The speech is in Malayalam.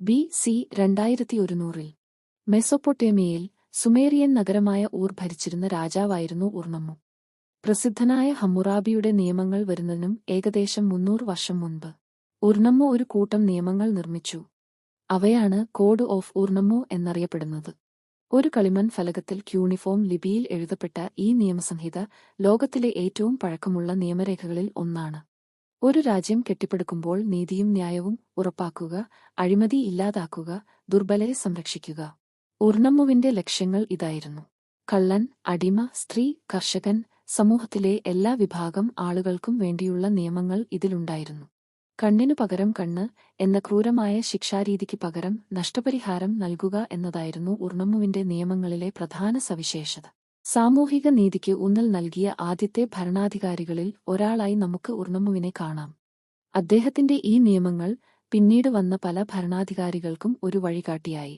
ബി സി രണ്ടായിരത്തി ഒരുന്നൂറിൽ മെസൊപ്പൊട്ടേമിയയിൽ സുമേറിയൻ നഗരമായ ഊർ ഭരിച്ചിരുന്ന രാജാവായിരുന്നു ഉർണമ്മു പ്രസിദ്ധനായ ഹമ്മുറാബിയുടെ നിയമങ്ങൾ വരുന്നതിനും ഏകദേശം മുന്നൂറ് വർഷം മുൻപ് ഉർണമ്മു ഒരു കൂട്ടം നിയമങ്ങൾ നിർമ്മിച്ചു. അവയാണ് കോഡ് ഓഫ് ഉർണമ്മു എന്നറിയപ്പെടുന്നത്. ഒരു കളിമൺ ഫലകത്തിൽ ക്യൂണിഫോം ലിപിയിൽ എഴുതപ്പെട്ട ഈ നിയമസംഹിത ലോകത്തിലെ ഏറ്റവും പഴക്കമുള്ള നിയമരേഖകളിൽ ഒന്നാണ്. ഒരു രാജ്യം കെട്ടിപ്പടുക്കുമ്പോൾ നീതിയും ന്യായവും ഉറപ്പാക്കുക അഴിമതി ഇല്ലാതാക്കുക ദുർബലരെ സംരക്ഷിക്കുക. ഉർണമ്മുവിന്റെ ലക്ഷ്യങ്ങൾ ഇതായിരുന്നു. കള്ളൻ അടിമ സ്ത്രീ കർഷകൻ സമൂഹത്തിലെ എല്ലാ വിഭാഗം ആളുകൾക്കും വേണ്ടിയുള്ള നിയമങ്ങൾ ഇതിലുണ്ടായിരുന്നു. കണ്ണിനു പകരം കണ്ണ് എന്ന ക്രൂരമായ ശിക്ഷാരീതിക്ക് പകരം നഷ്ടപരിഹാരം നൽകുക എന്നതായിരുന്നു ഉർണമ്മുവിന്റെ നിയമങ്ങളിലെ പ്രധാന സവിശേഷത. സാമൂഹിക നീതിക്ക് ഊന്നൽ നൽകിയ ആദ്യത്തെ ഭരണാധികാരികളിൽ ഒരാളായി നമുക്ക് ഉർണമുവിനെ കാണാം. അദ്ദേഹത്തിന്റെ ഈ നിയമങ്ങൾ പിന്നീട് വന്ന പല ഭരണാധികാരികൾക്കും ഒരു വഴികാട്ടിയായി.